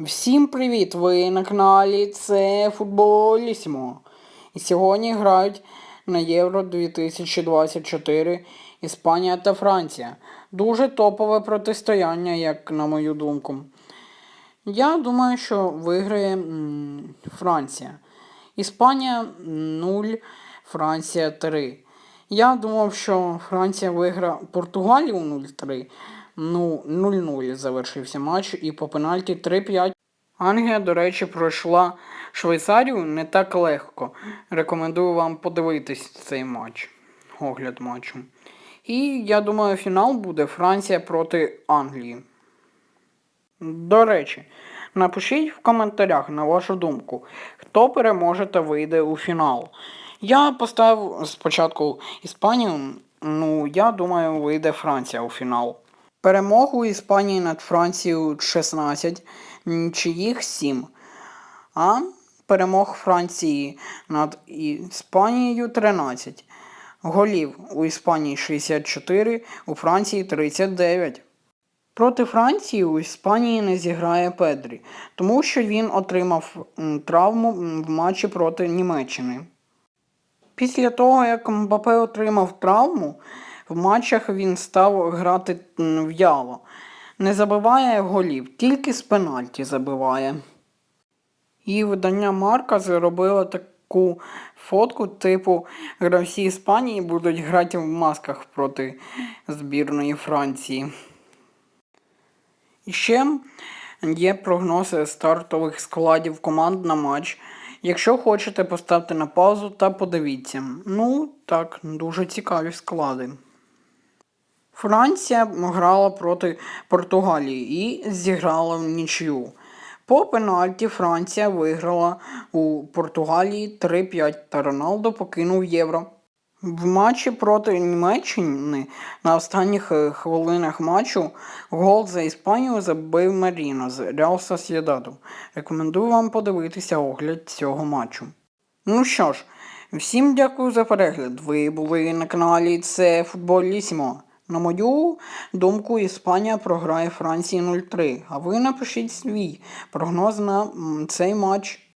Всім привіт! Ви на каналі це Футболісімо. І сьогодні грають на Євро 2024 Іспанія та Франція. Дуже топове протистояння, як на мою думку. Я думаю, що виграє Франція. Іспанія 0, Франція 3. Я думав, що Франція виграє Португалію 0-3. Ну, 0-0 завершився матч і по пенальті 3-5. Англія, до речі, пройшла Швейцарію не так легко. Рекомендую вам подивитись цей матч, огляд матчу. І я думаю, фінал буде Франція проти Англії. До речі, напишіть в коментарях на вашу думку, хто переможе та вийде у фінал. Я поставив спочатку Іспанію, ну я думаю, вийде Франція у фінал. Перемогу Іспанії над Францією 16, нічиїх 7. А перемог Франції над Іспанією 13. Голів у Іспанії 64, у Франції 39. Проти Франції у Іспанії не зіграє Педрі, тому що він отримав травму в матчі проти Німеччини. Після того, як Мбапе отримав травму, в матчах він став грати в'яло. Не забиває голів, тільки з пенальті забиває. І видання Марка зробило таку фотку, типу гравці Іспанії будуть грати в масках проти збірної Франції. І ще є прогнози стартових складів команд на матч. Якщо хочете, поставте на паузу та подивіться. Ну, так, дуже цікаві склади. Франція грала проти Португалії і зіграла в нічию. По пенальті Франція виграла у Португалії 3-5 та Роналдо покинув євро. В матчі проти Німеччини на останніх е, хвилинах матчу гол за Іспанію забив Маріно з Реал Сосєдаду. Рекомендую вам подивитися огляд цього матчу. Ну що ж, всім дякую за перегляд. Ви були на каналі Це Футболісімо. На мою думку, Іспанія програє Франції 0-3. А ви напишіть свій прогноз на цей матч.